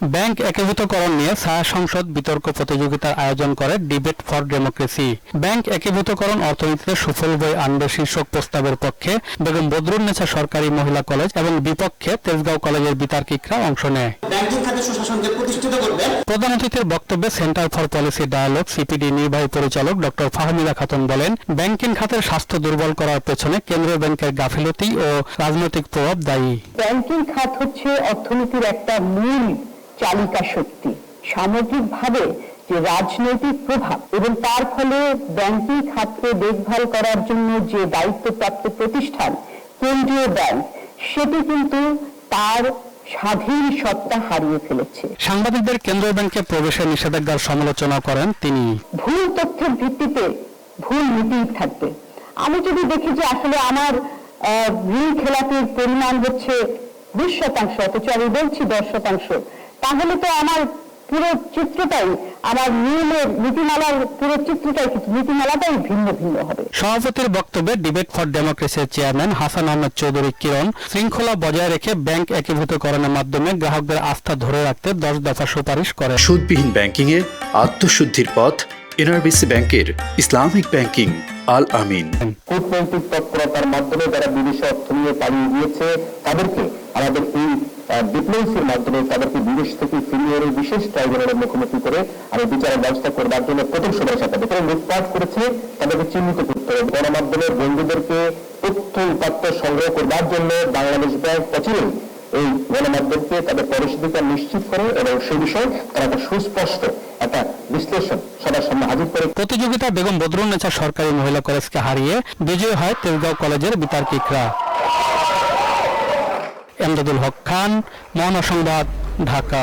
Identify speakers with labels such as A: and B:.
A: Bank একীভূতকরণ নিয়ে ছায়া সংসদ বিতর্ক প্রতিযোগিতার আয়োজন করে ডিবেট ফর ডেমোক্রেসি ব্যাংক একীভূতকরণ অর্থনীতিতে সুফল বই আনবে শীর্ষক প্রস্তাবের পক্ষে বেগম বদরুন্নেছা সরকারি মহিলা কলেজ এবং বিপক্ষে তেজগাঁও কলেজের বিতার্কিকরা অংশ নেয়।
B: ব্যাংকিং খাতে সুশাসনকে প্রতিষ্ঠিত করবে।
A: প্রধান অতিথির বক্তব্যে centre for policy dialogue CPD নির্বাহী পরিচালক ডক্টর ফাহমিদা খাতুন বলেন ব্যাংকিং খাতের স্বাস্থ্য দুর্বল করার পেছনে কেন্দ্রীয় ব্যাংকের গাফিলতি ও রাজনৈতিক প্রভাব দায়ী।
C: ব্যাংকিং খাত হচ্ছে অর্থনীতির একটা মূল চালিকা শক্তি। সামগ্রিকভাবে যে রাজনৈতিক প্রভাব এবং তার ফলে ব্যাংকিং খাতকে দেখভাল করার জন্য যে দায়িত্বপ্রাপ্ত প্রতিষ্ঠান কেন্দ্রীয় ব্যাংক সেটি কিন্তু তার স্বাধীন সত্তা হারিয়ে ফেলেছে।
A: সাংবাদিকদের কেন্দ্রীয় ব্যাংকে প্রবেশের নিষেধাজ্ঞার সমালোচনা করেন তিনি।
C: ভুল তথ্যের ভিত্তিতে ভুল নীতি থাকবে। আমি যদি দেখি যে আসলে আমার ঋণ খেলাপির পরিমাণ হচ্ছে বিশ শতাংশ অথচ আমি বলছি দশ শতাংশ তাহলে তো আমার পুরো চিত্রটাই আমার নিয়মের নীতিমালার পুরো চিত্রটাই কিন্তু নীতিমালাটাই ভিন্ন ভিন্ন হবে।
A: সভাপতির বক্তব্যে ডিবেট ফর ডেমোক্রেসির চেয়ারম্যান হাসান আহমেদ চৌধুরী কিরণ শৃঙ্খলা বজায় রেখে ব্যাংক একীভূতকরণের মাধ্যমে গ্রাহকদের আস্থা ধরে রাখতে দশ দফা সুপারিশ করে।
D: সুদবিহীন ব্যাংকিংয়ে আত্মশুদ্ধির পথ এনআরবিসি ব্যাংকের ইসলামিক ব্যাংকিং। আল আমিন।
E: কূটনৈতিক তৎপরতার মাধ্যমে যারা বিদেশে অর্থ নিয়ে পালিয়ে গিয়েছে, তাদেরকে আমাদের এই ডিপ্লোমেসির মাধ্যমে তাদেরকে বিদেশ থেকে ফিরিয়ে এনে বিশেষ ট্রাইব্যুনালের মুখোমুখি করে আমি বিচারের ব্যবস্থা করবার জন্য প্রথম সময় সাথে যারা লুটপাট করেছে, তাদেরকে চিহ্নিত করতে হবে। গণমাধ্যমের বন্ধুদেরকে তথ্য উপাত্ত সংগ্রহ করবার জন্য বাংলাদেশ ব্যাংক অচিরেই এই গণমাধ্যমকে তাদের পরিস্থিতিটা নিশ্চিত করে এবং সে বিষয়ে তারা একটা সুস্পষ্ট একটা বিশ্লেষণ সবার সামনে হাজির করে
A: প্রতিযোগিতা বেগম বদরুন্নেছা সরকারি মহিলা কলেজকে হারিয়ে বিজয়ী হয় তেজগাঁও কলেজের বিতার্কিকরা। এমদাদুল হক খান মহানসংবাদ ঢাকা।